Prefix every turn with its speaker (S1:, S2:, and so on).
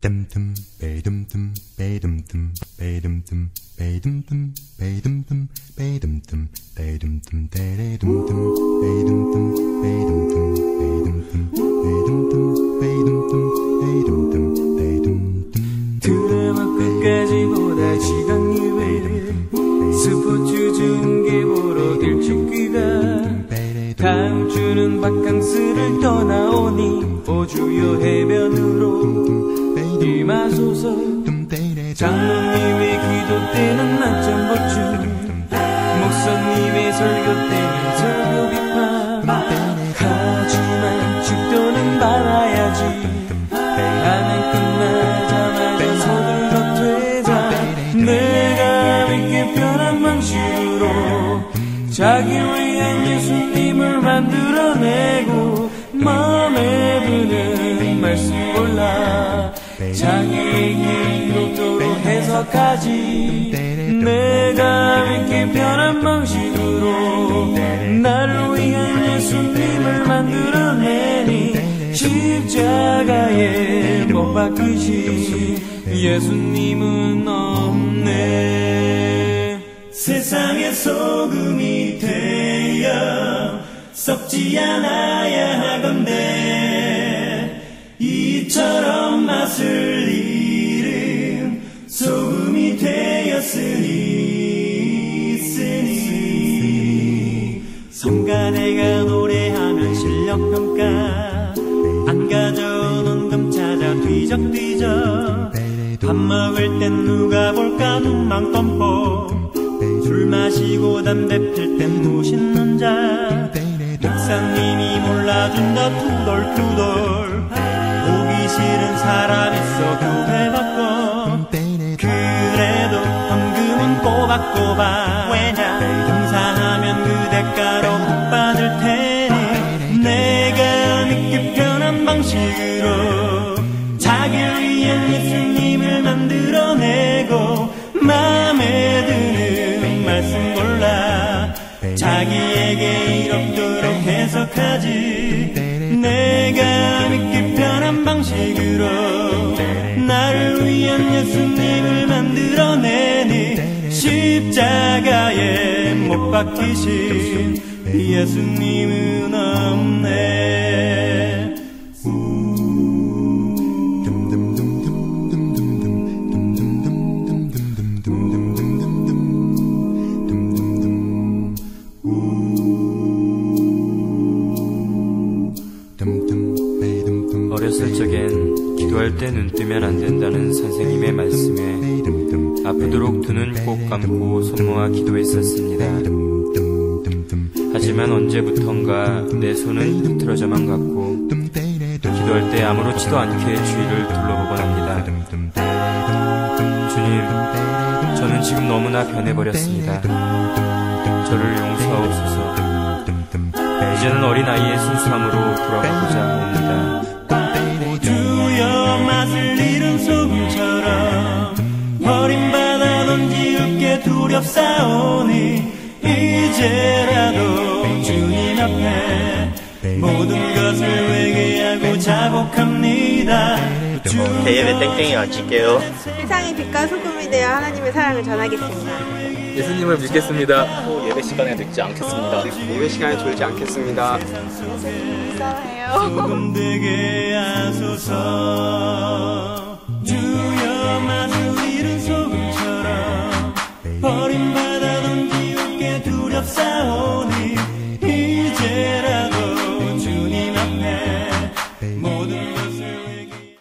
S1: 뜸뜸
S2: 빼dumdum빼dumdum빼dumdum빼dumdum빼dumdum빼dumdum빼dumdum떼레dumdum빼dumdum빼dumdum빼dumdum빼dumdum빼dumdum빼dumdum빼dumdum드라마 끝까지 보다 시간 이외에 스포츠 중계 보러 일찍 귀가 다음 주는 바캉 장로님의 기도 때는 낮잠보충 목사님의 설교 때는 설교 비판 하지만 죽도는 말아야지. 밤은 끝나자마자 서둘러 퇴자. 내가 믿기 편한 방식으로 자기 위한 예수님을 만들어내 록 해석하지 내가 믿기 편한 방식으로 나를 위한 예수님을 만들어내니 십자가에 못 박히신 예수님은 없네. 세상의 소금이 되어 썩지 않아야 하건데 이처럼 맛을 성가대가 노래하면 실력 평가. 안 가져오는 금 찾아 뒤적뒤적. 밥 먹을 땐 누가 볼까 눈만 껌뻑. 술 마시고 담배 필땐 무신는 자. 목사님이 몰라준다 투덜투덜 보기 싫은 사람 있어 교회 바꿔 그래도 헌금은 꼬박꼬박. 왜냐? 봉사하면 그 대가 마음에 드는 말씀 골라. 자기에게 이롭도록 해석하지. 내가 믿기 편한 방식으로 나를 위한 예수님을 만들어내니 십자가에 못 박히신 예수님은 없네
S3: 때 눈 뜨면 안 된다는 선생님의 말씀에 아프도록 두 눈 꼭 감고 손 모아 기도했었습니다. 하지만 언제부턴가 내 손은 흐트러져만 갔고 기도할 때 아무렇지도 않게 주위를 둘러보곤 합니다. 주님, 저는 지금 너무나 변해버렸습니다. 저를 용서하옵소서. 이제는 어린아이의 순수함으로 돌아가고자 합니다.
S2: 버림받아 던지울게 두렵사오니 이제라도 주님 앞에 모든 것을 회개하고 자복합니다
S4: 대예배 땡땡이 앉을게요.
S5: 세상의 빛과 소금이 되어 하나님의 사랑을 전하겠습니다.
S6: 예수님을 믿겠습니다.
S4: 또 예배 시간에 늦지 않겠습니다.
S6: 예배 시간에 졸지 않겠습니다.
S2: 되게